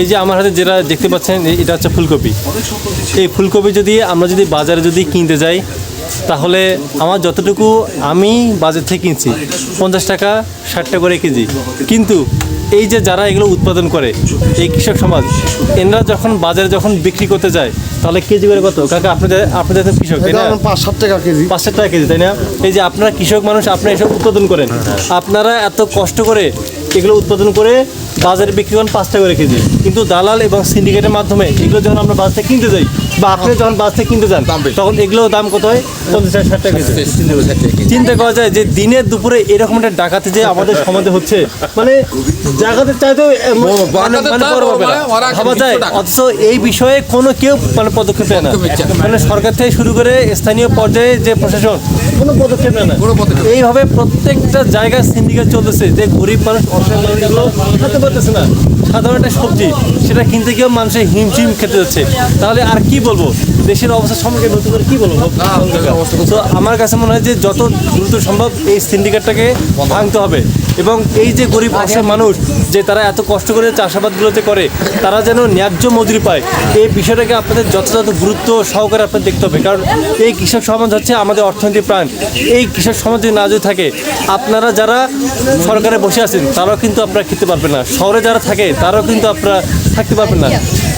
এই যে আমার হাতে যেটা দেখতে পাচ্ছেন এটা হচ্ছে ফুলকপি। এই ফুলকপি যদি আমরা যদি বাজারে যদি কিনতে যাই তাহলে আমার যতটুকু আমি বাজার থেকে কিনছি পঞ্চাশ টাকা ষাট টাকা করে কেজি। কিন্তু এই যে যারা এগুলো উৎপাদন করে এই কৃষক সমাজ এনারা যখন বাজারে যখন বিক্রি করতে যায় তাহলে কেজি করে কত? কাকা আপনাদের আপনাদের কৃষক তাই না? পাঁচ সাত টাকা কেজি। পাঁচশো টাকা কেজি তাই না? এই যে আপনারা কৃষক মানুষ আপনারা এসব উৎপাদন করেন। আপনারা এত কষ্ট করে এগুলো উৎপাদন করে বাজারে বিক্রি করেন পাঁচ টাকা করে কেজি। কিন্তু দালাল এবং সিন্ডিকেটের মাধ্যমে এগুলো যখন আমরা বাজার থেকে কিনতে যাই বা আপনি যখন বাজার থেকে কিনতে যান তখন এগুলো দাম কত হয়? পঞ্চাশ ষাট টাকা কেজি। চিন্তা করা যায় যে দিনের দুপুরে এরকম একটা ডাকাতি যে আমাদের সমাজে হচ্ছে। মানে জায়গাতে এমন- মানে মানে বড় হবে না। ওরা একটা ভাবা যায়। অথচ এই বিষয়ে কোনো কেউ মানে পদক্ষেপ নেয় না। মানে সরকার থেকে শুরু করে স্থানীয় পর্যায়ে যে প্রশাসন কোনো পদক্ষেপ নেয় না। এইভাবে প্রত্যেকটা জায়গায় সিন্ডিকেট চলতেছে যে গরিব মানুষ অসহায় মানুষ এগুলো খেতে পারতেছে না সাধারণ একটা সবজি সেটা কিনতে গিয়েও মানুষের হিমশিম খেতে যাচ্ছে তাহলে আর কি বলব? দেশের অবস্থা সম্পর্কে নতুন করে কী বলব? তো আমার কাছে মনে হয় যে যত দ্রুত সম্ভব এই সিন্ডিকেটটাকে ভাঙতে হবে। এবং এই যে গরিব অসহায় মানুষ যে তারা এত কষ্ট করে চাষাবাদগুলোতে করে, তারা যেন ন্যায্য মজুরি পায়, এই বিষয়টাকে আপনাদের যথাযথ গুরুত্ব সহকারে আপনাদের দেখতে হবে। কারণ এই কৃষক সমাজ হচ্ছে আমাদের অর্থনীতির প্রাণ। এই কৃষক সমাজ যদি না যদি থাকে, আপনারা যারা সরকারে বসে আছেন, তারাও কিন্তু আপনারা খেতে পারবেন না। শহরে যারা থাকে, তারাও কিন্তু আপনারা থাকতে পারবেন না।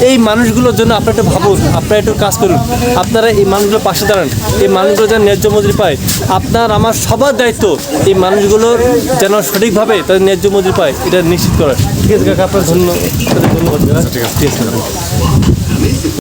এই মানুষগুলোর জন্য আপনারা একটু ভাবুন আপনারা একটু কাজ করুন। আপনারা এই মানুষগুলোর পাশে দাঁড়ান এই মানুষগুলো যেন ন্যায্য মজুরি পায়। আপনার আমার সবার দায়িত্ব এই মানুষগুলোর যেন সঠিকভাবে তাদের ন্যায্য মজুরি পায় এটা নিশ্চিত করা ঠিক আছে কাকা আপনার ধন্যবাদ ধন্যবাদ ঠিক আছে।